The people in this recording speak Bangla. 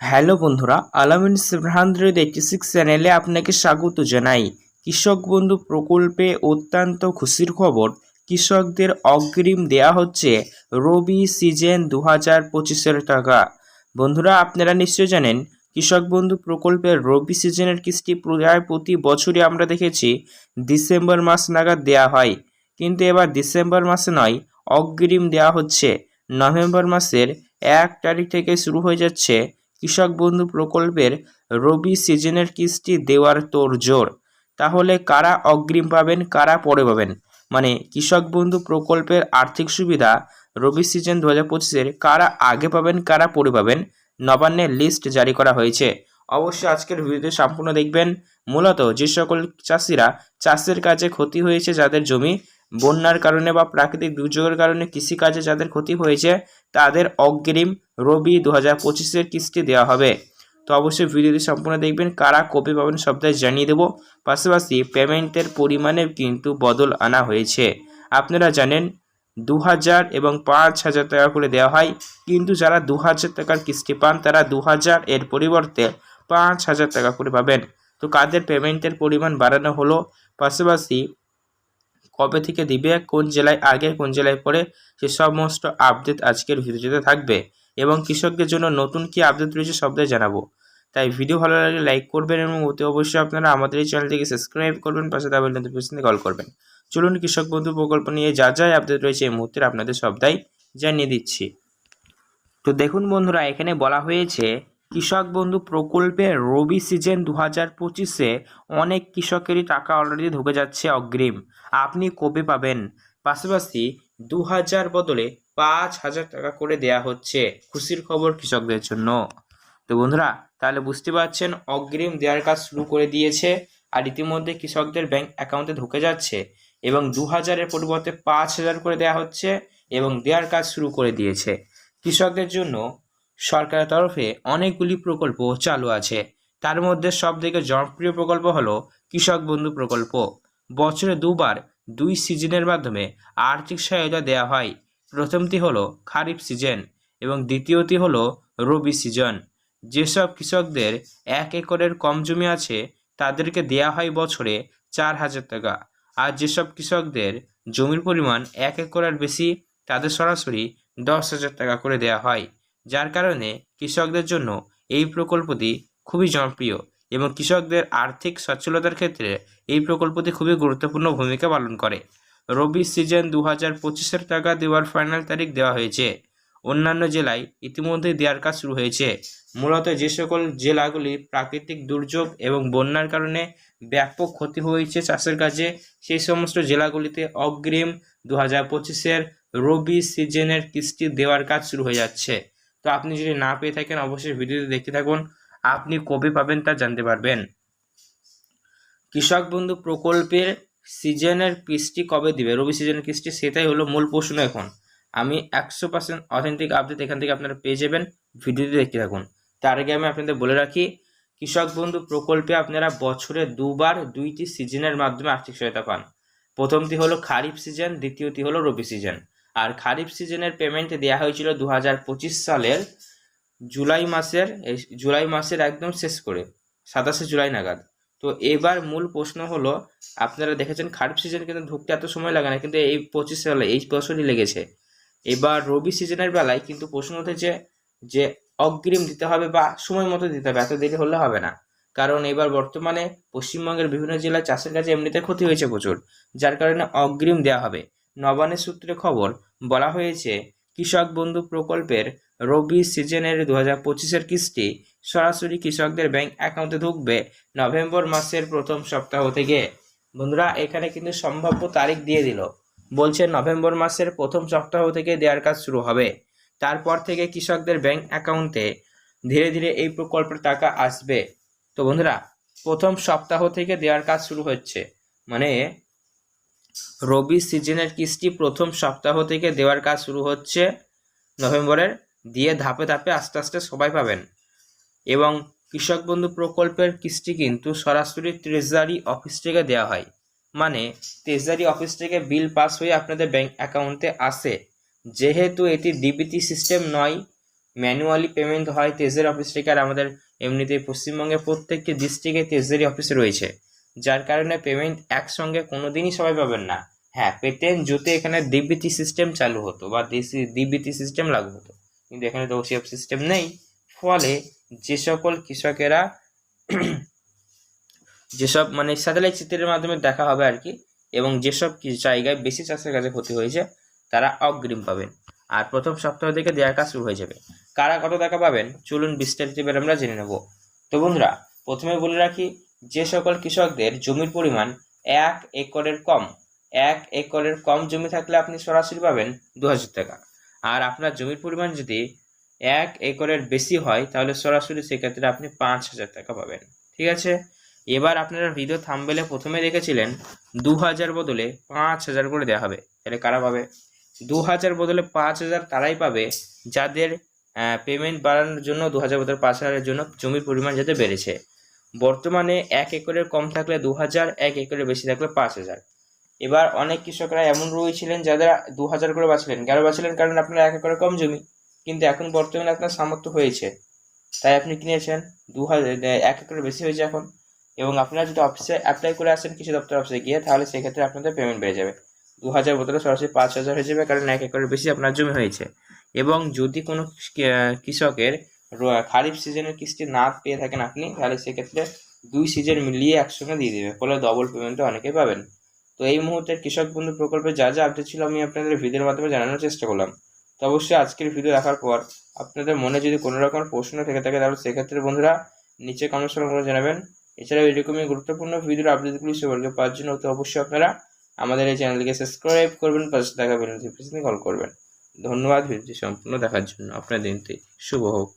হ্যালো বন্ধুরা, আলামিন হান্ড্রেড এইটি সিক্স চ্যানেলে আপনাকে স্বাগত জানাই। কৃষক বন্ধু প্রকল্পে অত্যন্ত খুশির খবর, কৃষকদের অগ্রিম দেয়া হচ্ছে রবি সিজন দু হাজার পঁচিশের টাকা। বন্ধুরা, আপনারা নিশ্চয় জানেন, কৃষক বন্ধু প্রকল্পের রবি সিজনের কিস্তি প্রায় প্রতি বছরই আমরা দেখেছি, ডিসেম্বর মাস নাগাদ দেয়া হয়। কিন্তু এবার ডিসেম্বর মাসে নয়, অগ্রিম দেওয়া হচ্ছে। নভেম্বর মাসের এক তারিখ থেকে শুরু হয়ে যাচ্ছে কৃষক বন্ধু প্রকল্পের রবি সিজনের কিস্তি দেওয়ার তোড়জোড় তাহলে কারা অগ্রিম পাবেন, কারা পরে পাবেন? মানে কৃষক বন্ধু প্রকল্পের আর্থিক সুবিধা রবি সিজন দু হাজার কারা আগে পাবেন, কারা পরে পাবেন নবান্নের লিস্ট জারি করা হয়েছে। অবশ্যই আজকের ভিডিওতে সম্পূর্ণ দেখবেন। মূলত যে সকল চাষিরা চাষের কাজে ক্ষতি হয়েছে, যাদের জমি বন্যার কারণে বা প্রাকৃতিক দুর্যোগের কারণে কৃষিকাজে যাদের ক্ষতি হয়েছে, তাদের অগ্রিম রবি দু হাজার পঁচিশের কিস্তি দেওয়া হবে। তো অবশ্যই ভিডিওটি সম্পূর্ণ দেখবেন। কারা কপি পাবেন সবটাই জানিয়ে দেবো। পাশাপাশি পেমেন্টের পরিমাণে কিন্তু বদল আনা হয়েছে। আপনারা জানেন দু হাজার এবং পাঁচ হাজার টাকা করে দেওয়া হয়। কিন্তু যারা দু হাজার টাকার কিস্তি পান, তারা দু হাজার এর পরিবর্তে পাঁচ হাজার টাকা করে পাবেন। তো কাদের পেমেন্টের পরিমাণ বাড়ানো হলো? পাশাপাশি কবে থেকে দিবে, কোন জেলায়, আগে, কোন জেলায় পরে সে সমস্ত আপডেট আজকের ভিডিওতে থাকবে। এবং কৃষকদের জন্য নতুন কি আপডেট রয়েছে সবটাই জানাব। তাই ভিডিও ভালো লাগলে লাইক করবেন এবং অতি অবশ্যই আপনারা আমাদের এই চ্যানেলটিকে সাবস্ক্রাইব করবেন, পাশে দাবেল নোটিফিকেশনে কল করবেন। চলুন কৃষক বন্ধু প্রকল্প নিয়ে যা যা আপডেট রয়েছে এই মুহূর্তে আপনাদের সবটাই জানিয়ে দিচ্ছি। তো দেখুন বন্ধুরা, এখানে বলা হয়েছে কৃষক বন্ধু প্রকল্পে রবি সিজন দু হাজার পঁচিশে অনেক কৃষকেরই টাকা অলরেডি ঢুকে যাচ্ছে অগ্রিম। আপনি কবে পাবেন? পাশাপাশি দু হাজার বদলে পাঁচ হাজার টাকা করে দেয়া হচ্ছে খুশির খবর কৃষকদের জন্য। তো বন্ধুরা, তাহলে বুঝতে পারছেন, অগ্রিম দেওয়ার কাজ শুরু করে দিয়েছে আর ইতিমধ্যে কৃষকদের ব্যাংক অ্যাকাউন্টে ঢুকে যাচ্ছে এবং দু হাজারের পরিবর্তে পাঁচ হাজার করে দেওয়া হচ্ছে এবং দেওয়ার কাজ শুরু করে দিয়েছে। কৃষকদের জন্য সরকারের তরফে অনেকগুলি প্রকল্প চালু আছে। তার মধ্যে সবথেকে জনপ্রিয় প্রকল্প হলো কৃষক বন্ধু প্রকল্প। বছরে দুবার দুই সিজনের মাধ্যমে আর্থিক সহায়তা দেওয়া হয়। প্রথমটি হলো খারিফ সিজন এবং দ্বিতীয়টি হলো রবি সিজন। যেসব কৃষকদের এক একরের কম জমি আছে, তাদেরকে দেয়া হয় বছরে চার হাজার টাকা। আর যেসব কৃষকদের জমির পরিমাণ এক একরের বেশি, তাদের সরাসরি দশ হাজার টাকা করে দেওয়া হয়। যার কারণে কৃষকদের জন্য এই প্রকল্পটি খুবই জনপ্রিয় এবং কৃষকদের আর্থিক সচ্ছলতার ক্ষেত্রে এই প্রকল্পটি খুবই গুরুত্বপূর্ণ ভূমিকা পালন করে। রবি সিজন দু হাজার পঁচিশের টাকা দেওয়ার ফাইনাল তারিখ দেওয়া হয়েছে। অন্যান্য জেলায় ইতিমধ্যেই দেওয়ার কাজ শুরু হয়েছে। মূলত যে সকল জেলাগুলি প্রাকৃতিক দুর্যোগ এবং বন্যার কারণে ব্যাপক ক্ষতি হয়েছে চাষের কাজে, সেই সমস্ত জেলাগুলিতে অগ্রিম দু হাজার পঁচিশের রবি সিজনের কিস্তি দেওয়ার কাজ শুরু হয়ে যাচ্ছে। তো আপনি যদি না পেয়ে থাকেন, অবশ্যই ভিডিওটি দেখতে থাকুন। আপনি কবে পাবেন তা জানতে পারবেন। কৃষক বন্ধু প্রকল্পের সিজনের কিস্তি কবে দিবে? রবি সিজনের কিস্তি, সেটাই হলো মূল প্রশ্ন এখন। আমি একশো পার্সেন্ট অথেন্টিক আপডেট এখান থেকে আপনারা পেয়ে যাবেন। ভিডিওটি দেখতে থাকুন। তার আগে আমি আপনাদের বলে রাখি, কৃষক বন্ধু প্রকল্পে আপনারা বছরে দুবার দুইটি সিজনের মাধ্যমে আর্থিক সহায়তা পান। প্রথমটি হলো খারিফ সিজন, দ্বিতীয়টি হলো রবি সিজন। আর খারিফ সিজনের পেমেন্ট দেওয়া হয়েছিল দু হাজার পঁচিশ সালের জুলাই মাসের জুলাই মাসের একদম শেষ করে, সাতাশে জুলাই নাগাদ। তো এবার মূল প্রশ্ন হলো, আপনারা দেখেছেন খারিফ সিজন কিন্তু ঢুকতে এত সময় লাগে না, কিন্তু এই পঁচিশ সালে এই বছরই লেগেছে। এবার রবি সিজনের বেলায় কিন্তু প্রশ্ন উঠেছে যে অগ্রিম দিতে হবে বা সময় মতো দিতে হবে, এত দেরি হলে হবে না। কারণ এবার বর্তমানে পশ্চিমবঙ্গের বিভিন্ন জেলায় চাষের কাজে এমনিতে ক্ষতি হয়েছে প্রচুর, যার কারণে অগ্রিম দেওয়া হবে। নবানের সূত্রে খবর বলা হয়েছে, কৃষক বন্ধু প্রকল্পের রবি সিজনের দু হাজার পঁচিশের কিস্তি সরাসরি কৃষকদের ব্যাংক অ্যাকাউন্টে ঢুকবে নভেম্বর মাসের প্রথম সপ্তাহ থেকে। বন্ধুরা, এখানে কিন্তু সম্ভাব্য তারিখ দিয়ে দিল। বলছে নভেম্বর মাসের প্রথম সপ্তাহ থেকে দেওয়ার কাজ শুরু হবে। তারপর থেকে কৃষকদের ব্যাংক অ্যাকাউন্টে ধীরে ধীরে এই প্রকল্পের টাকা আসবে। তো বন্ধুরা, প্রথম সপ্তাহ থেকে দেওয়ার কাজ শুরু হচ্ছে। মানে রবি সিজনের কিস্তি প্রথম সপ্তাহ থেকে দেওয়ার কাজ শুরু হচ্ছে নভেম্বরের। দিয়ে ধাপে ধাপে আস্তে আস্তে সবাই পাবেন। এবং কৃষক বন্ধু প্রকল্পের কিস্তি কিন্তু সরাসরি ট্রেজারি অফিস থেকে দেওয়া হয়। মানে ট্রেজারি অফিস থেকে বিল পাস হয়ে আপনাদের ব্যাংক অ্যাকাউন্টে আসে। যেহেতু এটি ডিবিটি সিস্টেম নয় ম্যানুয়ালি পেমেন্ট হয় তেজের অফিস থেকে। আর আমাদের এমনিতে পশ্চিমবঙ্গের প্রত্যেকটি ডিস্ট্রিক্টে তেজেরই অফিস রয়েছে। যার কারণে পেমেন্ট একসঙ্গে কোনো দিনই সবাই পাবেন না। হ্যাঁ পেতেন যদি এখানে ডিবিটি সিস্টেম চালু হতো বা ডিবিটি সিস্টেম লাগু হতো। কিন্তু এখানে তো ওসিএফ সিস্টেম নেই। ফলে যে সকল কৃষকেরা যেসব মানে স্যাটেলাইট চিত্রের মাধ্যমে দেখা হবে আর কি, এবং যেসব জায়গায় বেশি চাষের কাছে ক্ষতি হয়েছে, তারা অগ্রিম পাবেন। আর প্রথম সপ্তাহ থেকে দেওয়ার কাজ শুরু হয়ে যাবে। কারা কত টাকা পাবেন? চলুন বিস্তারিত আমরা জেনে নেব। তো বন্ধুরা, প্রথমে বলে রাখি যে সকল কৃষকদের জমির পরিমাণ এক একরের কম, এক একরের কম জমি থাকলে আপনি সরাসরি পাবেন দু হাজার টাকা। আর আপনার জমির পরিমাণ যদি এক একরের বেশি হয়, তাহলে সরাসরি সেক্ষেত্রে আপনি পাঁচ হাজার টাকা পাবেন। ঠিক আছে? এবার আপনারা ভিডিও থাম্বেলে প্রথমে দেখেছিলেন দু হাজার বদলে পাঁচ হাজার করে দেওয়া হবে। তাহলে কারা পাবে? দু হাজার বদলে পাঁচ হাজার তারাই পাবে যাদের পেমেন্ট বাড়ানোর জন্য দু হাজার বদলে পাঁচ হাজারের জন্য জমির পরিমাণ যাতে বেড়েছে। বর্তমানে এক একরের কম থাকলে দু হাজার এক একরের বেশি থাকলে পাঁচ হাজার এবার অনেক কৃষকরা এমন রয়েছিলেন যাদের দু হাজার করে বাঁচলেন। কেন বাঁচলেন? কারণ আপনার এক একরের কম জমি। কিন্তু এখন বর্তমানে আপনার সামর্থ্য হয়েছে। তাই আপনি কিনেছেন। দু হাজার এক একরের বেশি হয়েছে এখন। এবং আপনারা যদি অফিসে অ্যাপ্লাই করে আসেন, কৃষি দপ্তর অফিসে গিয়ে, তাহলে সেক্ষেত্রে আপনাদের পেমেন্ট বেড়ে যাবে। দু হাজার বদলে সরাসরি পাঁচ হাজার হয়ে যাবে, কারণ এক একরের বেশি আপনার জমি হয়েছে। এবং যদি কোনো কৃষকের খারিফ সিজনের কিস্তি না পেয়ে থাকেন আপনি, তাহলে সেক্ষেত্রে দুই সিজন মিলিয়ে একসঙ্গে দিয়ে দেবে ফলে ডবল পেমেন্টও অনেকেই পাবেন। তো এই মুহূর্তে কৃষক বন্ধু প্রকল্পে যা যা আপডেট ছিল আমি আপনাদের ভিডিওর মাধ্যমে জানানোর চেষ্টা করলাম। তো অবশ্যই আজকের ভিডিও দেখার পর আপনাদের মনে যদি কোনো রকম প্রশ্ন থেকে থাকে, তাহলে সেক্ষেত্রে বন্ধুরা নিচে কমেন্ট করে জানাবেন। এছাড়াও এরকমই গুরুত্বপূর্ণ ভিডিওর আপডেটগুলি সবাইকে পাওয়ার জন্য তো অবশ্যই আপনারা আমাদের এই চ্যানেলকে সাবস্ক্রাইব করবেন, পাশে দেখা বেল নোটিফিকেশন কল করবেন। ধন্যবাদ ভিডিওটি সম্পূর্ণ দেখার জন্য। আপনার দিনটি শুভ হোক।